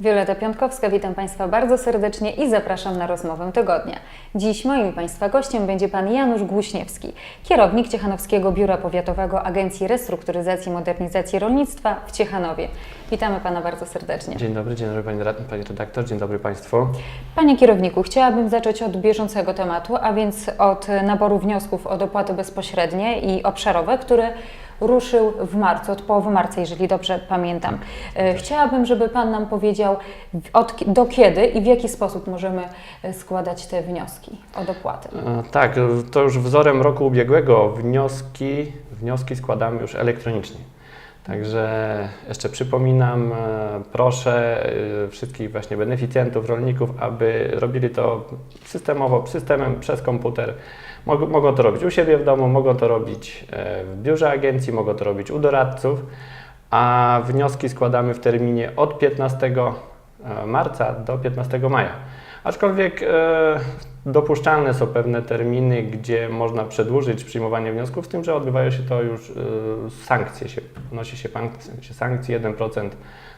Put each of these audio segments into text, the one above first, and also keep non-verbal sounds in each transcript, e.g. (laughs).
Wioleta Piątkowska, witam Państwa bardzo serdecznie i zapraszam na rozmowę tygodnia. Dziś moim Państwa gościem będzie Pan Janusz Głuśniewski, kierownik Ciechanowskiego Biura Powiatowego Agencji Restrukturyzacji i Modernizacji Rolnictwa w Ciechanowie. Witamy Pana bardzo serdecznie. Dzień dobry, dzień dobry Pani, pani redaktor, dzień dobry Państwu. Panie kierowniku, chciałabym zacząć od bieżącego tematu, a więc od naboru wniosków o dopłaty bezpośrednie i obszarowe, który ruszył w marcu, od połowy marca, jeżeli dobrze pamiętam. E, Chciałabym, żeby Pan nam powiedział, od, do kiedy i w jaki sposób możemy e, składać te wnioski o dopłaty. E, Tak, to już wzorem roku ubiegłego wnioski, wnioski składamy już elektronicznie. Także jeszcze przypominam, proszę wszystkich właśnie beneficjentów, rolników, aby robili to systemowo, systemem przez komputer. Mogą, to robić u siebie w domu, mogą to robić e, w biurze agencji, mogą to robić u doradców, a wnioski składamy w terminie od 15 marca do 15 maja. Aczkolwiek e, dopuszczalne są pewne terminy, gdzie można przedłużyć przyjmowanie wniosków, z tym, że odbywają się to już e, sankcje, się, wnosi się, sankcje 1%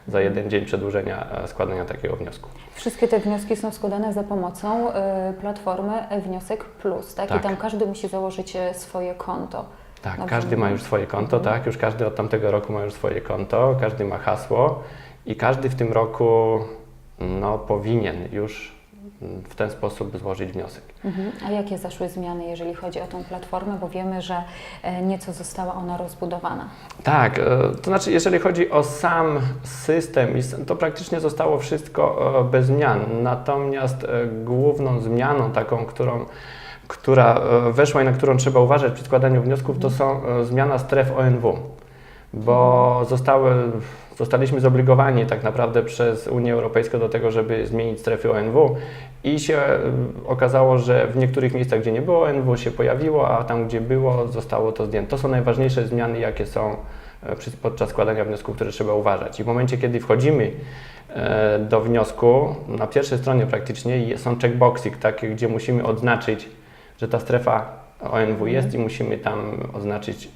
za jeden dzień przedłużenia e, składania takiego wniosku. Wszystkie te wnioski są składane za pomocą platformy Wniosek Plus, tak? I Tak. tam każdy musi założyć swoje konto. Tak, Dobrze każdy ma już swoje konto, Mhm. tak, już każdy od tamtego roku ma już swoje konto, każdy ma hasło i każdy w tym roku no, powinien już w ten sposób złożyć wniosek. Mhm. A jakie zaszły zmiany, jeżeli chodzi o tą platformę, bo wiemy, że e, nieco została ona rozbudowana. Tak, e, to znaczy jeżeli chodzi o sam system, to praktycznie zostało wszystko e, bez zmian. Natomiast główną zmianą taką, którą, która weszła i na którą trzeba uważać przy składaniu wniosków, to są zmiana stref ONW, bo zostały, zostaliśmy zobligowani tak naprawdę przez Unię Europejską do tego, żeby zmienić strefy ONW i się e, okazało, że w niektórych miejscach, gdzie nie było ONW się pojawiło, a tam, gdzie było, zostało to zdjęte. To są najważniejsze zmiany, jakie są przy, podczas składania wniosków, które trzeba uważać. I w momencie, kiedy wchodzimy e, do wniosku, na pierwszej stronie praktycznie są checkboxy, takie, gdzie musimy odznaczyć, że ta strefa ONW jest i musimy tam oznaczyć,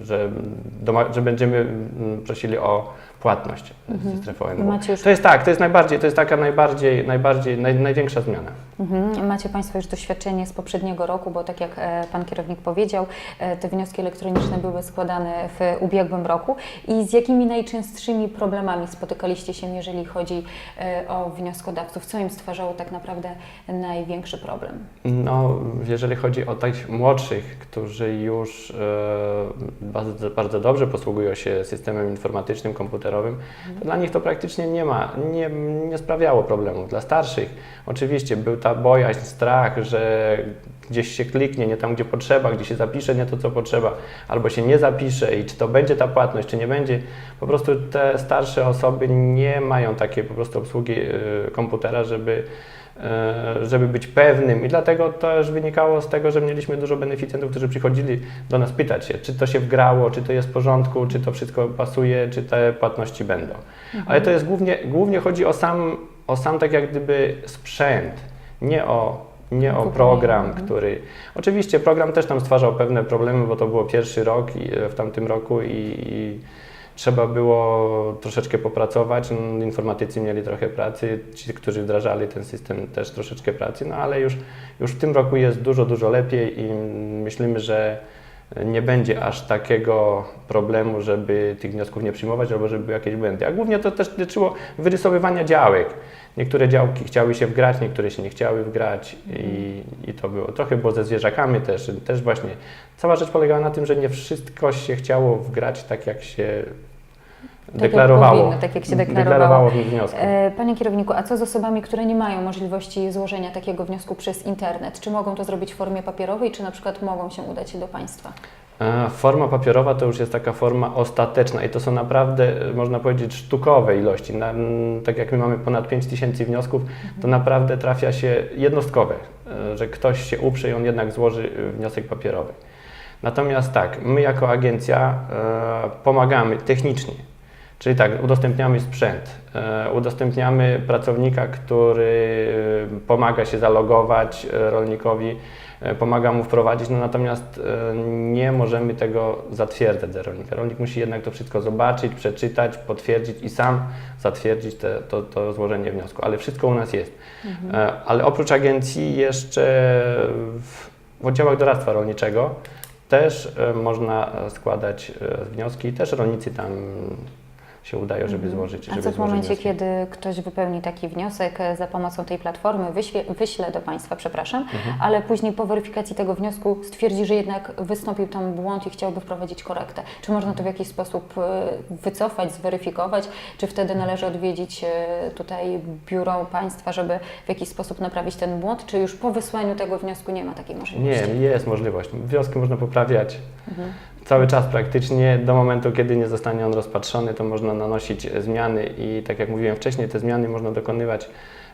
e, że, że będziemy mm, prosili o płatność Mhm. ze strefy ONW. To jest tak, to jest najbardziej, to jest taka najbardziej, najbardziej, naj, największa zmiana. Mhm. Macie Państwo już doświadczenie z poprzedniego roku, bo tak jak e, Pan kierownik powiedział, e, te wnioski elektroniczne były składane w ubiegłym roku. I z jakimi najczęstszymi problemami spotykaliście się, jeżeli chodzi e, o wnioskodawców? Co im stwarzało tak naprawdę największy problem? No, jeżeli chodzi o tych młodszych, którzy już bardzo, bardzo dobrze posługują się systemem informatycznym, komputerowym, to dla nich to praktycznie nie ma, nie, nie sprawiało problemów. Dla starszych oczywiście był ta bojaźń, strach, że gdzieś się kliknie nie tam, gdzie potrzeba, gdzie się zapisze nie to, co potrzeba, albo się nie zapisze i czy to będzie ta płatność, czy nie będzie. Po prostu te starsze osoby nie mają takiej po prostu obsługi e, komputera, żeby e, żeby być pewnym i dlatego też wynikało z tego, że mieliśmy dużo beneficjentów, którzy przychodzili do nas pytać się, czy to się wgrało, czy to jest w porządku, czy to wszystko pasuje, czy te płatności będą. Ale to jest głównie, głównie chodzi o sam, o sam tak jak gdyby sprzęt, nie o nie o program, mhm. który. Oczywiście program też nam stwarzał pewne problemy, bo to było pierwszy rok i, w tamtym roku i, i trzeba było troszeczkę popracować. No, Informatycy mieli trochę pracy, ci, którzy wdrażali ten system też troszeczkę pracy, no ale już, już w tym roku jest dużo, dużo lepiej i myślimy, że nie będzie aż takiego problemu, żeby tych wniosków nie przyjmować albo żeby były jakieś błędy. A głównie to też dotyczyło wyrysowywania działek. Niektóre działki chciały się wgrać, niektóre się nie chciały wgrać i, i to było. Trochę było ze zwierzakami też, też właśnie. Cała rzecz polegała na tym, że nie wszystko się chciało wgrać tak, jak się jak deklarowało. powinno, tak jak się deklarowało. w wniosku. E, Panie kierowniku, a co z osobami, które nie mają możliwości złożenia takiego wniosku przez internet? Czy mogą to zrobić w formie papierowej, czy na przykład mogą się udać do Państwa? E, Forma papierowa to już jest taka forma ostateczna i to są naprawdę, e, można powiedzieć, sztukowe ilości. Na, tak jak my mamy ponad 5 tysięcy wniosków, to naprawdę trafia się jednostkowe, że ktoś się uprze i on jednak złoży wniosek papierowy. Natomiast tak, my jako agencja pomagamy technicznie, czyli tak, udostępniamy sprzęt, e, udostępniamy pracownika, który e, pomaga się zalogować e, rolnikowi, pomaga mu wprowadzić, no natomiast nie możemy tego zatwierdzać za rolnika. Rolnik musi jednak to wszystko zobaczyć, przeczytać, potwierdzić i sam zatwierdzić te, to, to złożenie wniosku, ale wszystko u nas jest. E, Ale oprócz agencji jeszcze w, w oddziałach doradztwa rolniczego też można składać wnioski. I też rolnicy tam się udają, żeby złożyć. Mhm. A żeby co w złożyć momencie, wnioski. kiedy ktoś wypełni taki wniosek e, za pomocą tej platformy, wyśle, wyśle do Państwa, przepraszam, Mhm. ale później po weryfikacji tego wniosku stwierdzi, że jednak wystąpił tam błąd i chciałby wprowadzić korektę. Czy można to w jakiś sposób e, wycofać, zweryfikować? Czy wtedy należy odwiedzić e, tutaj biuro Państwa, żeby w jakiś sposób naprawić ten błąd? Czy już po wysłaniu tego wniosku nie ma takiej możliwości? Nie, jest możliwość. Wnioski można poprawiać Mhm. Cały czas praktycznie. Do momentu, kiedy nie zostanie on rozpatrzony, to można nanosić zmiany i tak jak mówiłem wcześniej, te zmiany można dokonywać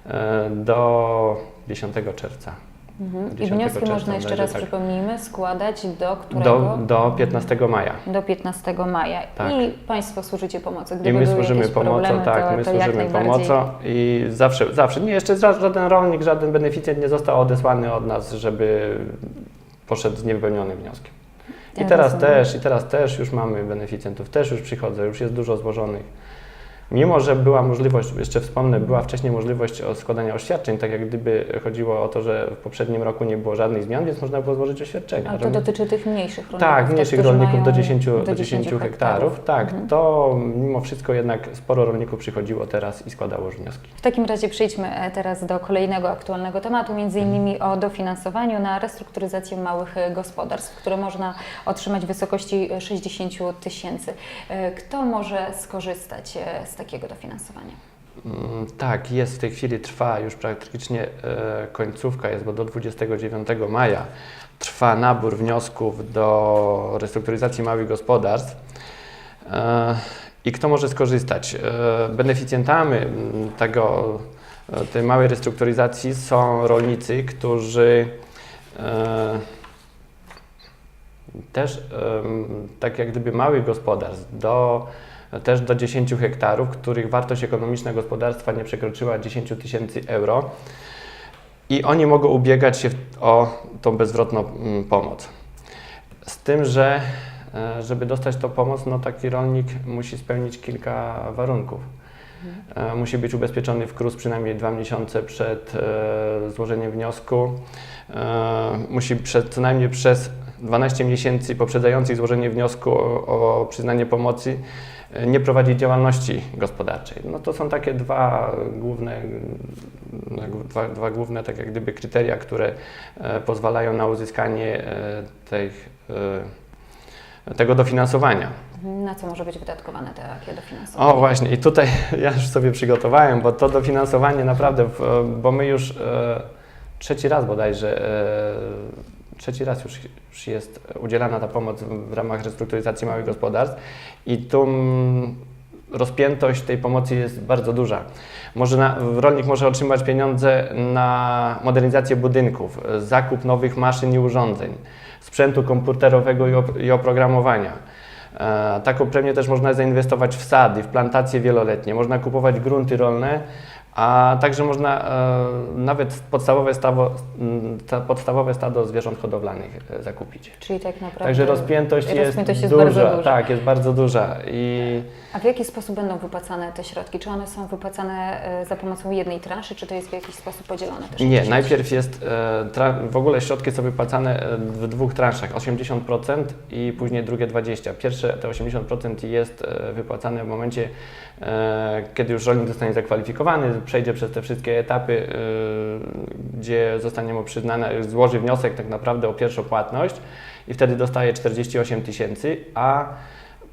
e, do 10 czerwca. Mhm. I 10 wnioski czerwca można jeszcze raz tak. przypomnijmy składać do którego? Do, do 15 maja. do 15 maja. Tak. I Państwo służycie pomocą. I Gdyby my były służymy pomocą, problemy, tak, to, my to służymy pomocą i zawsze, zawsze, nie, jeszcze ża- żaden rolnik, żaden beneficjent nie został odesłany od nas, żeby poszedł z niewypełnionym wnioskiem. I teraz też, i teraz też już mamy beneficjentów, też już przychodzą, już jest dużo złożonych. Mimo, że była możliwość, jeszcze wspomnę, była wcześniej możliwość składania oświadczeń, tak jak gdyby chodziło o to, że w poprzednim roku nie było żadnych zmian, więc można było złożyć oświadczenia. Ale to dotyczy tych mniejszych rolników. tak, mniejszych rolników do mają 10, do 10 hektarów. Tak, Mhm. to mimo wszystko jednak sporo rolników przychodziło teraz i składało wnioski. W takim razie przejdźmy e, teraz do kolejnego aktualnego tematu, między innymi o dofinansowaniu na restrukturyzację małych e, gospodarstw, które można otrzymać w wysokości e, 60 tysięcy. E, Kto może skorzystać e, takiego dofinansowania? Mm, Tak, jest w tej chwili, trwa już praktycznie e, końcówka jest, bo do 29 maja trwa nabór wniosków do restrukturyzacji małych gospodarstw. E, I kto może skorzystać? E, Beneficjentami mm, tego, tej małej restrukturyzacji są rolnicy, którzy też tak jak gdyby małych gospodarstw do też do 10 hektarów, których wartość ekonomiczna gospodarstwa nie przekroczyła 10 tysięcy euro i oni mogą ubiegać się o tą bezwzwrotną mm, pomoc. Z tym, że e, żeby dostać tą pomoc, no taki rolnik musi spełnić kilka warunków. E, Musi być ubezpieczony w KRUS przynajmniej dwa miesiące przed e, złożeniem wniosku. Musi przed, co najmniej przez 12 miesięcy poprzedzających złożenie wniosku o, o przyznanie pomocy nie prowadzić działalności gospodarczej. No to są takie dwa główne, dwa, dwa główne tak jak gdyby kryteria, które e, pozwalają na uzyskanie e, tych, e, tego dofinansowania. Na co może być wydatkowane takie dofinansowanie? O właśnie, i tutaj (laughs) ja już sobie przygotowałem, bo to dofinansowanie naprawdę, bo my już trzeci raz bodajże, trzeci raz już, już jest udzielana ta pomoc w, ramach restrukturyzacji małych gospodarstw i tu mm, rozpiętość tej pomocy jest bardzo duża. Może na, rolnik może otrzymać pieniądze na modernizację budynków, zakup nowych maszyn i urządzeń, sprzętu komputerowego i, op- i oprogramowania. E, Taką premię też można zainwestować w sady, w plantacje wieloletnie, można kupować grunty rolne, a także można e, nawet podstawowe, stawo, podstawowe stado zwierząt hodowlanych e, zakupić. Czyli tak naprawdę... Także rozpiętość, rozpiętość jest, jest bardzo duża, duża. Tak, jest bardzo duża. I A w jaki sposób będą wypłacane te środki? Czy one są wypłacane e, za pomocą jednej transzy, czy to jest w jakiś sposób podzielone nie, najpierw jest, w ogóle środki są wypłacane w dwóch transzach, 80% i później drugie 20%. Pierwsze te 80% jest wypłacane w momencie, kiedy już rolnik zostanie zakwalifikowany, przejdzie przez te wszystkie etapy, e, gdzie zostanie mu przyznane, złoży wniosek tak naprawdę o pierwszą płatność i wtedy dostaje 48 tysięcy, a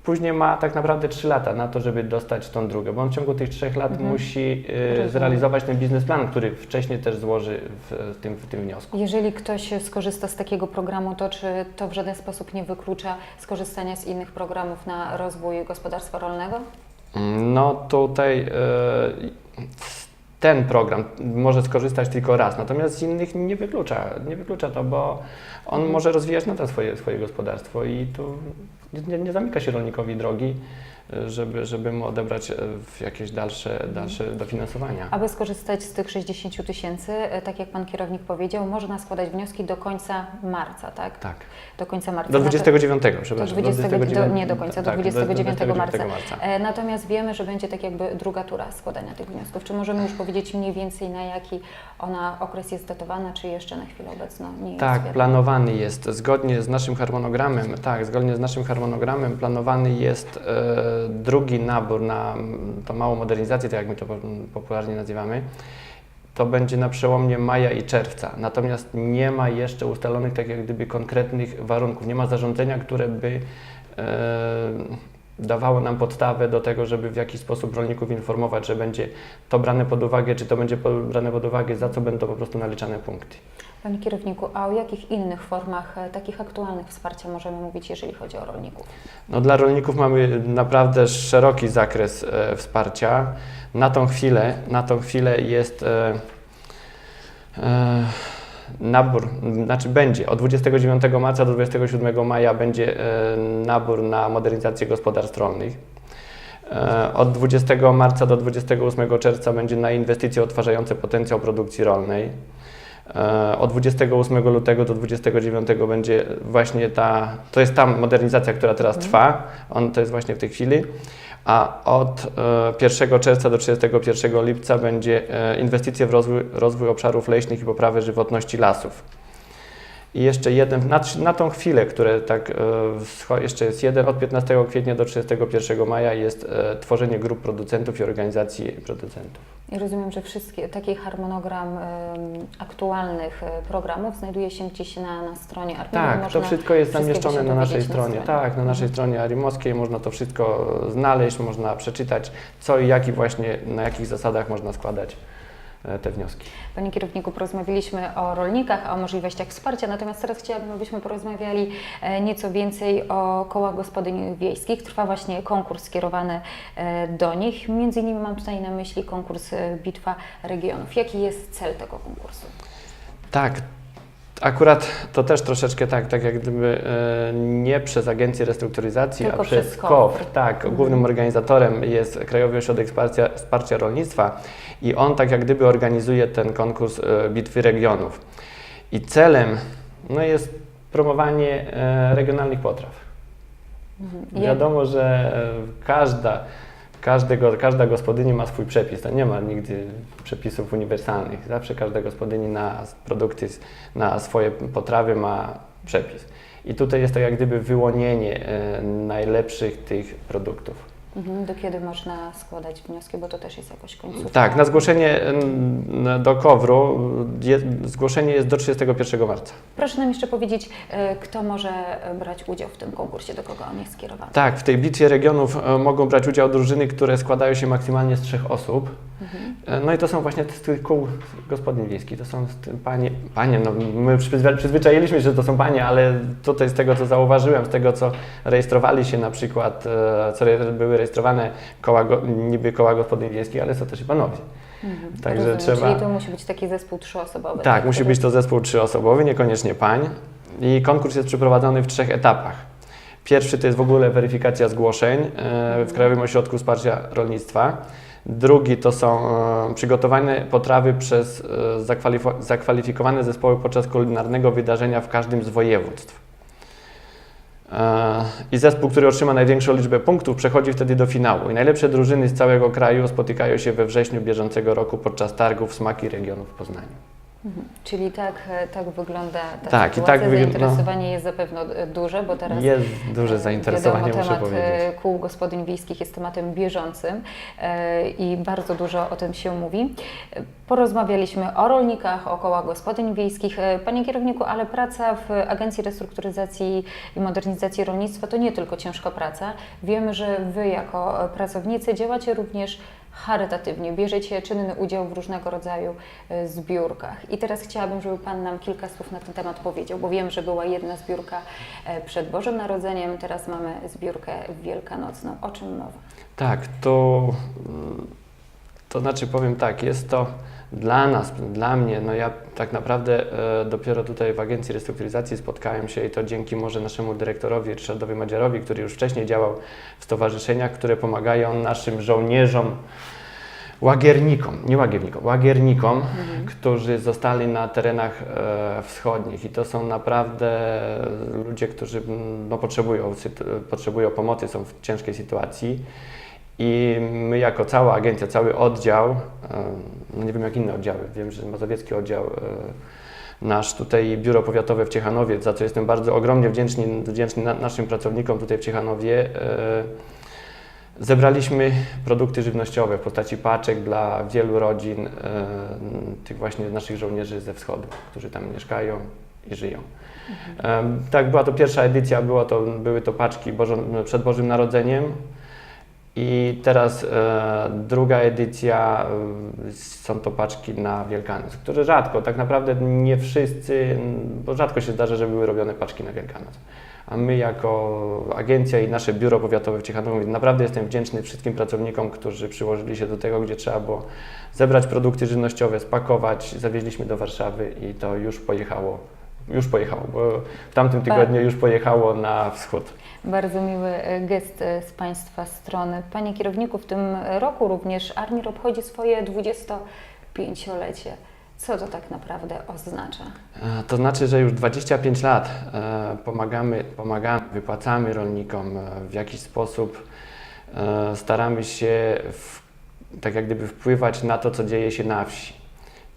Później ma tak naprawdę 3 lata na to, żeby dostać tą drugą, bo on w ciągu tych 3 lat Mhm. musi e, zrealizować ten biznesplan, który wcześniej też złoży w, w, tym, w tym wniosku. Jeżeli ktoś skorzysta z takiego programu, to czy to w żaden sposób nie wyklucza skorzystania z innych programów na rozwój gospodarstwa rolnego? No tutaj e, ten program może skorzystać tylko raz, natomiast z innych nie wyklucza, nie wyklucza to, bo on Mhm. może rozwijać nadal swoje, swoje gospodarstwo i tu nie, nie zamyka się rolnikowi drogi, y, żeby, żeby mu odebrać w jakieś dalsze, dalsze dofinansowania. Aby skorzystać z tych 60 tysięcy, e, tak jak Pan kierownik powiedział, można składać wnioski do końca marca, tak? Tak. Do końca marca. Do Natomiast- 29, przepraszam. Do 20, do, 29 nie do końca, do tak, 29 marca. marca. E, Natomiast wiemy, że będzie tak jakby druga tura składania tych wniosków. Czy możemy już powiedzieć mniej więcej na jaki ona okres jest datowana, czy jeszcze na chwilę obecną nie jest Tak, wiadomo? planowany jest zgodnie z naszym harmonogramem. Tak, zgodnie z naszym harmonogramem planowany jest e, drugi nabór na tą małą modernizację, tak jak my to po- popularnie nazywamy. To będzie na przełomie maja i czerwca. Natomiast nie ma jeszcze ustalonych tak jak gdyby konkretnych warunków. Nie ma zarządzenia, które by e, dawało nam podstawę do tego, żeby w jakiś sposób rolników informować, że będzie to brane pod uwagę, czy to będzie brane pod uwagę, za co będą po prostu naliczane punkty. Panie kierowniku, a o jakich innych formach e, takich aktualnych wsparcia możemy mówić, jeżeli chodzi o rolników? No, dla rolników mamy naprawdę szeroki zakres e, wsparcia. Na tą chwilę, na tą chwilę jest e, e, nabór, znaczy będzie od 29 marca do 27 maja będzie e, nabór na modernizację gospodarstw rolnych. E, Od 20 marca do 28 czerwca będzie na inwestycje odtwarzające potencjał produkcji rolnej. E, Od 28 lutego do 29 będzie właśnie ta, to jest ta modernizacja, która teraz trwa, on to jest właśnie w tej chwili, a od e, 1 czerwca do 31 lipca będzie e, inwestycje w rozwój, rozwój obszarów leśnych i poprawę żywotności lasów. I jeszcze jeden, na, na tą chwilę, które tak e, jeszcze jest jeden, od 15 kwietnia do 31 maja jest e, tworzenie grup producentów i organizacji producentów. I rozumiem, że wszystkie, taki harmonogram aktualnych e, programów znajduje się gdzieś na, na stronie Armii. Tak, to wszystko jest zamieszczone na naszej na stronie. stronie. Tak, na naszej stronie arimowskiej można to wszystko znaleźć, można przeczytać, co i jaki właśnie, na jakich zasadach można składać te wnioski. Panie kierowniku, porozmawialiśmy o rolnikach, o możliwościach wsparcia, natomiast teraz chciałabym, abyśmy porozmawiali e, nieco więcej o kołach gospodyń wiejskich. Trwa właśnie konkurs skierowany e, do nich. Między innymi mam tutaj na myśli konkurs e, Bitwa Regionów. Jaki jest cel tego konkursu? Tak, akurat to też troszeczkę tak, tak jak gdyby e, nie przez Agencję Restrukturyzacji, Tylko a przez przez KOWR. KOWR. Tak, Mhm. głównym organizatorem jest Krajowy Ośrodek Wsparcia, Wsparcia Rolnictwa i on tak jak gdyby organizuje ten konkurs e, Bitwy Regionów. I celem no, jest promowanie e, regionalnych potraw. Mhm. Wiadomo, że każda, każda gospodyni ma swój przepis. To nie ma nigdy przepisów uniwersalnych. Zawsze każda gospodyni na produkty, na swoje potrawy ma przepis. I tutaj jest to jak gdyby wyłonienie e, najlepszych tych produktów. Mhm. Do kiedy można składać wnioski, bo to też jest jakoś końcówka. Tak, na zgłoszenie do KOWR-u zgłoszenie jest do 31 marca. Proszę nam jeszcze powiedzieć, e, kto może e, brać udział w tym konkursie, do kogo on jest skierowany. Tak, w tej bitwie regionów e, mogą brać udział drużyny, które składają się maksymalnie z trzech osób. Mhm. No i to są właśnie z tych kół gospodyń wiejskich. To są panie, panie, no my przyzwy- przyzwyczailiśmy się, że to są panie, ale tutaj z tego, co zauważyłem, z tego, co rejestrowali się na przykład, co były rejestrowane koła, niby koła gospodyń wiejskich, ale są też i panowie. Mhm. Także Rozumiem, trzeba- Czyli to musi być taki zespół trzyosobowy. Tak, musi który- być to zespół trzyosobowy, niekoniecznie pań. I konkurs jest przeprowadzony w trzech etapach. Pierwszy to jest w ogóle weryfikacja zgłoszeń e, w Krajowym Ośrodku Wsparcia Rolnictwa. Drugi to są e, przygotowane potrawy przez e, zakwalifikowane zespoły podczas kulinarnego wydarzenia w każdym z województw. I zespół, który otrzyma największą liczbę punktów, przechodzi wtedy do finału. I najlepsze drużyny z całego kraju spotykają się we wrześniu bieżącego roku podczas targów Smaki Regionów w Poznaniu. Czyli tak, e, tak wygląda ta Tak, i sytuacja. tak wyg- no. Zainteresowanie jest zapewne duże, bo teraz Jest duże e, zainteresowanie, wiadomo, muszę temat powiedzieć. e, kół gospodyń wiejskich jest tematem bieżącym i bardzo dużo o tym się mówi. Porozmawialiśmy o rolnikach, o kołach gospodyń wiejskich. Panie kierowniku, ale praca w Agencji Restrukturyzacji i Modernizacji Rolnictwa to nie tylko ciężka praca. Wiemy, że Wy jako pracownicy działacie również charytatywnie, bierzecie czynny udział w różnego rodzaju e, zbiórkach. I teraz chciałabym, żeby Pan nam kilka słów na ten temat powiedział, bo wiem, że była jedna zbiórka e, przed Bożym Narodzeniem, teraz mamy zbiórkę wielkanocną. O czym mowa? Tak, to, To znaczy powiem tak, jest to dla nas, dla mnie, no ja tak naprawdę e, dopiero tutaj w Agencji Restrukturyzacji spotkałem się i to dzięki może naszemu dyrektorowi Ryszardowi Madziarowi, który już wcześniej działał w stowarzyszeniach, które pomagają naszym żołnierzom, łagiernikom, nie łagiernikom, łagiernikom, którzy zostali na terenach e, wschodnich i to są naprawdę ludzie, którzy no, potrzebują, potrzebują pomocy, są w ciężkiej sytuacji. I my jako cała agencja, cały oddział, e, nie wiem jak inne oddziały, wiem, że mazowiecki oddział, e, nasz tutaj biuro powiatowe w Ciechanowie, za co jestem bardzo ogromnie wdzięczny, wdzięczny na, naszym pracownikom tutaj w Ciechanowie, e, zebraliśmy produkty żywnościowe w postaci paczek dla wielu rodzin, e, tych właśnie naszych żołnierzy ze wschodu, którzy tam mieszkają i żyją. E, tak, była to pierwsza edycja, było to, były to paczki Bożo, przed Bożym Narodzeniem. I teraz e, druga edycja e, są to paczki na Wielkanoc, które rzadko, tak naprawdę nie wszyscy, bo rzadko się zdarza, że były robione paczki na Wielkanoc. A my jako agencja i nasze biuro powiatowe w Ciechanowie naprawdę jestem wdzięczny wszystkim pracownikom, którzy przyłożyli się do tego, gdzie trzeba było zebrać produkty żywnościowe, spakować, zawieźliśmy do Warszawy i to już pojechało, już pojechało, bo w tamtym tygodniu już pojechało na wschód. Bardzo miły e, gest e, z Państwa strony. Panie kierowniku, w tym roku również Armir obchodzi swoje 25-lecie. Co to tak naprawdę oznacza? E, To znaczy, że już 25 lat pomagamy, pomagamy, wypłacamy rolnikom w jakiś sposób, staramy się w, tak jak gdyby wpływać na to, co dzieje się na wsi.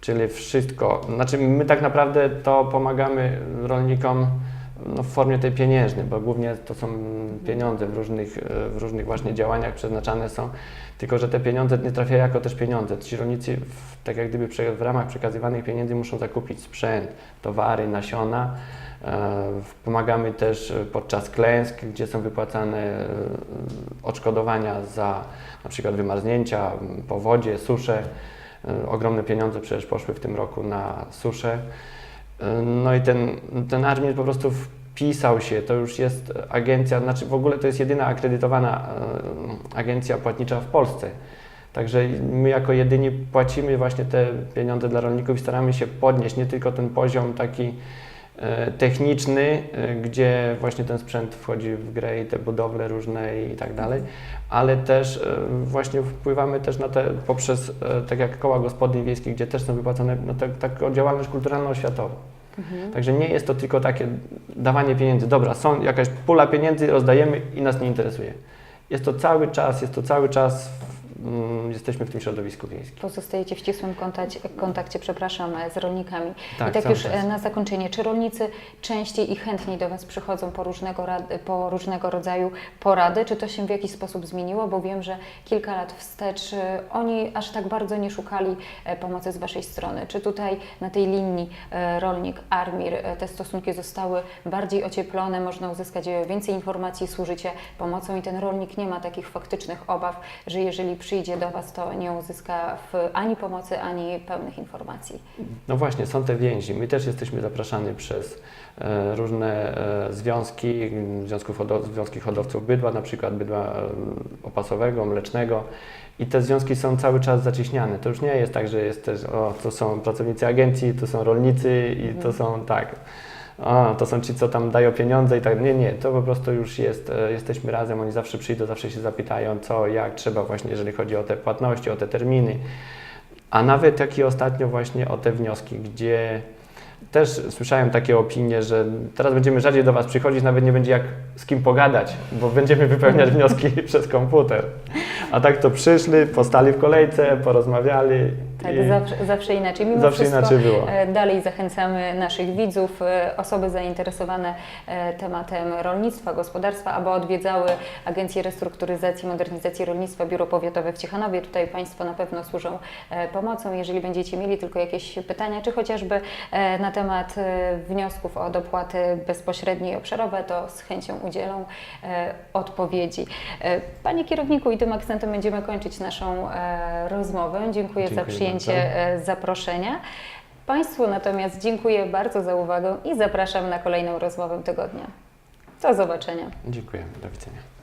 Czyli wszystko, znaczy my tak naprawdę to pomagamy rolnikom no, w formie tej pieniężnej, bo głównie to są pieniądze w różnych, w różnych właśnie działaniach przeznaczane są, tylko że te pieniądze nie trafiają jako też pieniądze. Ci rolnicy w, tak jak gdyby w ramach przekazywanych pieniędzy muszą zakupić sprzęt, towary, nasiona. E, Pomagamy też e, podczas klęsk, gdzie są wypłacane e, odszkodowania za na przykład wymarznięcia, powodzie, susze. E, Ogromne pieniądze przecież poszły w tym roku na suszę. E, No i ten, ten Armir po prostu wpisał się, to już jest agencja, znaczy w ogóle to jest jedyna akredytowana e, agencja płatnicza w Polsce. Także my jako jedyni płacimy właśnie te pieniądze dla rolników i staramy się podnieść nie tylko ten poziom taki techniczny, e, gdzie właśnie ten sprzęt wchodzi w grę i te budowle różne i tak dalej, ale też e, właśnie wpływamy też na te poprzez, e, tak jak koła gospodyń wiejskich, gdzie też są wypłacone, no tak, taką działalność kulturalno-oświatową. Także nie jest to tylko takie dawanie pieniędzy. Dobra, są jakaś pula pieniędzy, rozdajemy i nas nie interesuje. Jest to cały czas, jest to cały czas, jesteśmy w tym środowisku wiejskim. Pozostajecie w ścisłym kontakcie, kontakcie przepraszam, e, z rolnikami. Tak, I tak cały już czas. e, na zakończenie, czy rolnicy częściej i chętniej do Was przychodzą po różnego, po różnego rodzaju porady? Czy to się w jakiś sposób zmieniło? Bo wiem, że kilka lat wstecz e, oni aż tak bardzo nie szukali pomocy z Waszej strony. Czy tutaj na tej linii rolnik-armir te stosunki zostały bardziej ocieplone, można uzyskać więcej informacji, służycie pomocą i ten rolnik nie ma takich faktycznych obaw, że jeżeli przyjdzie do Was, to nie uzyska ani pomocy, ani pełnych informacji. No właśnie, są te więzi. My też jesteśmy zapraszani przez e, różne e, związki, związków związki hodowców bydła, na przykład bydła e, opasowego, mlecznego. I te związki są cały czas zacieśniane. To już nie jest tak, że jest też, o, to są pracownicy agencji, to są rolnicy i to są tak. O, to są ci, co tam dają pieniądze i tak. Nie, nie, to po prostu już jest, e, jesteśmy razem, oni zawsze przyjdą, zawsze się zapytają, co, jak trzeba właśnie, jeżeli chodzi o te płatności, o te terminy. A nawet jak i ostatnio właśnie o te wnioski, gdzie też słyszałem takie opinie, że teraz będziemy rzadziej do Was przychodzić, nawet nie będzie jak z kim pogadać, bo będziemy wypełniać wnioski (laughs) przez komputer. A tak to przyszli, postali w kolejce, porozmawiali. Tak, zawsze, zawsze inaczej. Mimo zawsze wszystko inaczej było. e, dalej zachęcamy naszych widzów, e, osoby zainteresowane e, tematem rolnictwa, gospodarstwa, aby odwiedzały Agencję Restrukturyzacji i Modernizacji Rolnictwa, Biuro Powiatowe w Ciechanowie. Tutaj Państwo na pewno służą pomocą. Jeżeli będziecie mieli tylko jakieś pytania, czy chociażby na temat wniosków o dopłaty bezpośrednie i obszarowe, to z chęcią udzielą odpowiedzi. Panie kierowniku, i tym akcentem będziemy kończyć naszą rozmowę. Dziękuję, za Dziękuję przyjęcie e, zaproszenia. Państwu natomiast dziękuję bardzo za uwagę i zapraszam na kolejną rozmowę tygodnia. Do zobaczenia. Dziękuję, do widzenia.